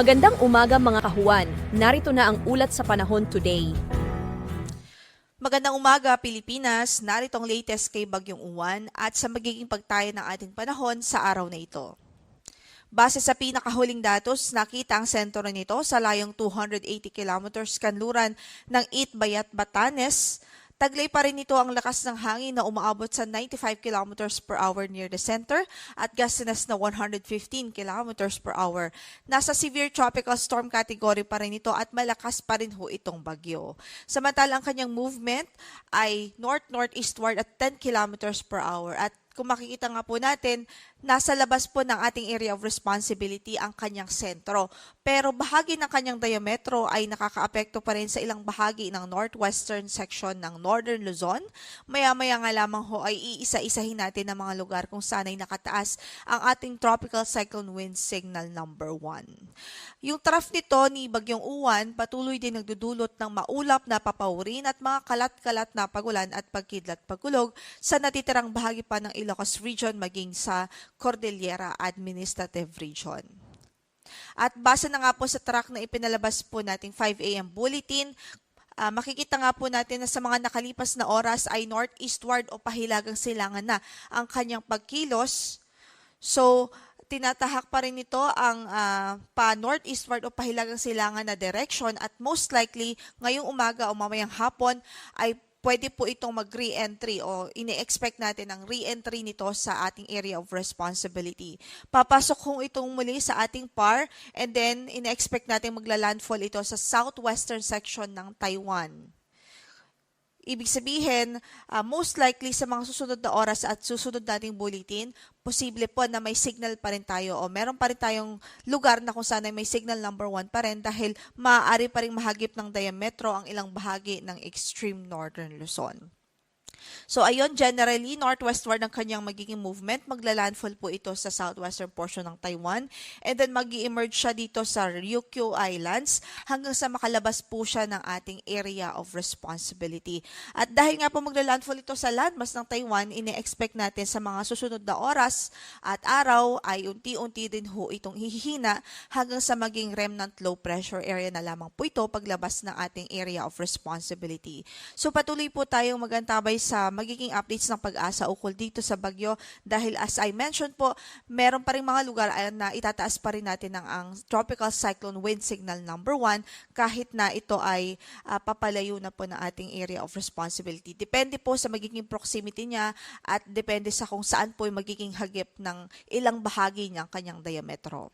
Magandang umaga mga kahuan. Narito na ang ulat sa panahon today. Magandang umaga Pilipinas, narito ang latest kay Bagyong Uwan at sa magiging pagtayo ng ating panahon sa araw na ito. Base sa pinakahuling datos, nakita ang sentro nito sa layong 280 kilometers kanluran ng Itbayat, Batanes. Taglay pa rin ito ang lakas ng hangin na umaabot sa 95 kilometers per hour near the center at gustiness na 115 kilometers per hour. Nasa severe tropical storm category pa rin ito at malakas pa rin ho itong bagyo. Samantala ang kanyang movement ay north-northeastward at 10 kilometers per hour at kung makikita nga po natin, nasa labas po ng ating area of responsibility ang kanyang sentro. Pero bahagi ng kanyang diametro ay nakakaapekto pa rin sa ilang bahagi ng northwestern section ng Northern Luzon. Maya-maya nga lamang ho ay iisa-isahin natin ang mga lugar kung saan ay nakataas ang ating tropical cyclone wind signal number 1. Yung trough nito ni Bagyong Uwan patuloy din nagdudulot ng maulap na papawrin at mga kalat-kalat na pagulan at pagkidlat pagkulog sa natitirang bahagi pa ng Ilocos Region maging sa Cordillera Administrative Region. At base na nga po sa track na ipinalabas po nating 5 a.m. bulletin, ah, makikita nga po natin na sa mga nakalipas na oras ay northeastward o pahilagang silangan na ang kanyang pagkilos. So, tinatahak pa rin ito ang ah, pa northeastward o pahilagang silangan na direction at most likely ngayong umaga o mamayang hapon ay pwede po itong mag-re-entry o ini-expect natin ang re-entry nito sa ating area of responsibility. Papasok kung itong muli sa ating PAR and then ini-expect natin magla-landfall ito sa southwestern section ng Taiwan. Ibig sabihin, ah, most likely sa mga susunod na oras at susunod nating bulletin, posible po na may signal pa rin tayo o meron pa rin tayong lugar na kung saan ay may signal number 1 pa rin dahil maaari pa rin mahagip ng diametro ang ilang bahagi ng extreme northern Luzon. So ayun, generally, northwestward ang kanyang magiging movement. Magla-landfall po ito sa southwestern portion ng Taiwan. And then mag emerge siya dito sa Ryukyu Islands hanggang sa makalabas po siya ng ating area of responsibility. At dahil nga po magla-landfall ito sa landmass ng Taiwan, ine-expect natin sa mga susunod na oras at araw ay unti-unti din ho itong hihina hanggang sa maging remnant low pressure area na lamang po ito paglabas ng ating area of responsibility. So patuloy po tayong magantabay sa magiging updates ng pag-asa ukol dito sa Bagyo dahil as I mentioned po, meron pa rin mga lugar na itataas pa rin natin ng ang tropical cyclone wind signal number 1 kahit na ito ay ah, papalayo na po ng ating area of responsibility. Depende po sa magiging proximity niya at depende sa kung saan po yung magiging hagip ng ilang bahagi niyang kanyang diametro.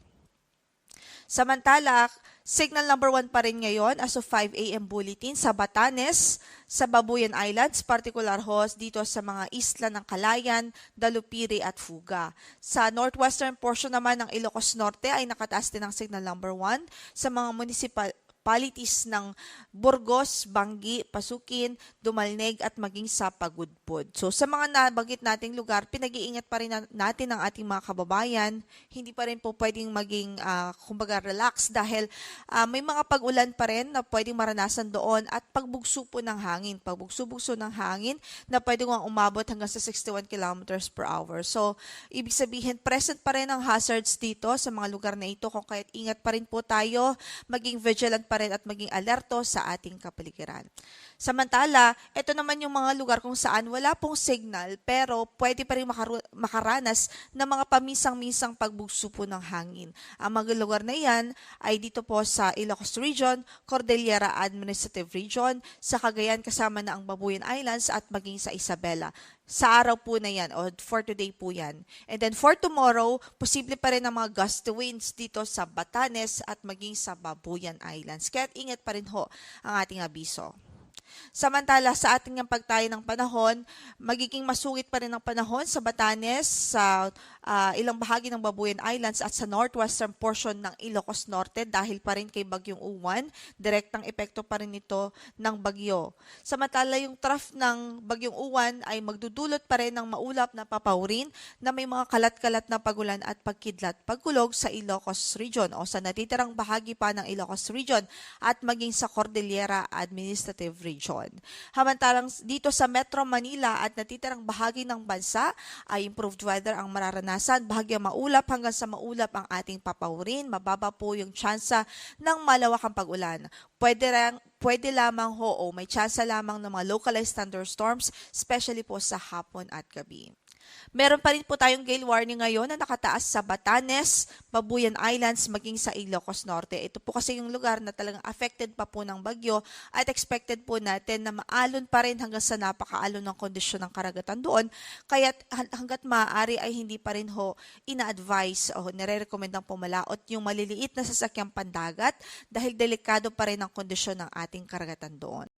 Samantala, signal number 1 pa rin ngayon as of 5 a.m. bulletin sa Batanes, sa Babuyan Islands, particular host dito sa mga isla ng Calayan, Dalupiri at Fuga. Sa northwestern portion naman ng Ilocos Norte ay nakataas din ang signal number 1 sa mga municipal municipalities ng Burgos, Bangi, Pasukin, Dumalneg at maging sa Pagudpod. So sa mga nabanggit nating lugar, pinag-iingat pa rin na- natin ang ating mga kababayan. Hindi pa rin po pwedeng maging ah, kumbaga relax dahil ah, may mga pag-ulan pa rin na pwedeng maranasan doon at pagbugso po ng hangin. Pagbugso-bugso ng hangin na pwedeng umabot hanggang sa 61 kilometers per hour. So, ibig sabihin, present pa rin ang hazards dito sa mga lugar na ito kung kaya't ingat pa rin po tayo, maging vigilant pa rin at maging alerto sa ating kapaligiran. Samantala, ito naman yung mga lugar kung saan wala pong signal pero pwede pa rin makaranas ng mga pamisang-misang pagbugso po ng hangin. Ang mga lugar na yan ay dito po sa Ilocos Region, Cordillera Administrative Region, sa Cagayan kasama na ang Babuyan Islands at maging sa Isabela. Sa araw po na yan o for today po yan. And then for tomorrow, posible pa rin ang mga gusty winds dito sa Batanes at maging sa Babuyan Islands. Kaya ingat pa rin ho ang ating abiso. Samantala sa ating ang pagtayo ng panahon, magiging masungit pa rin ang panahon sa Batanes, sa ah, ilang bahagi ng Babuyan Islands at sa northwestern portion ng Ilocos Norte dahil pa rin kay Bagyong Uwan, direktang epekto pa rin ito ng bagyo. Samantala yung trough ng Bagyong Uwan ay magdudulot pa rin ng maulap na papawrin na may mga kalat-kalat na pagulan at pagkidlat pagkulog sa Ilocos Region o sa natitirang bahagi pa ng Ilocos Region at maging sa Cordillera Administrative Region. Hamantalang dito sa Metro Manila at natitirang bahagi ng bansa ay improved weather ang mararanasan. Bahagyang maulap hanggang sa maulap ang ating papawirin. Mababa po yung tsansa ng malawakang pag-ulan. Pwede, lang, pwede lamang ho o may tsansa lamang ng mga localized thunderstorms, especially po sa hapon at gabi. Meron pa rin po tayong gale warning ngayon na nakataas sa Batanes, Babuyan Islands, maging sa Ilocos Norte. Ito po kasi yung lugar na talagang affected pa po ng bagyo at expected po natin na maalon pa rin hanggang sa napakaalon ng kondisyon ng karagatan doon. Kaya hanggat maaari ay hindi pa rin ho ina-advise o nire-recommend ang pumalaot yung maliliit na sasakyang pandagat dahil delikado pa rin kondisyon ng ating karagatan doon.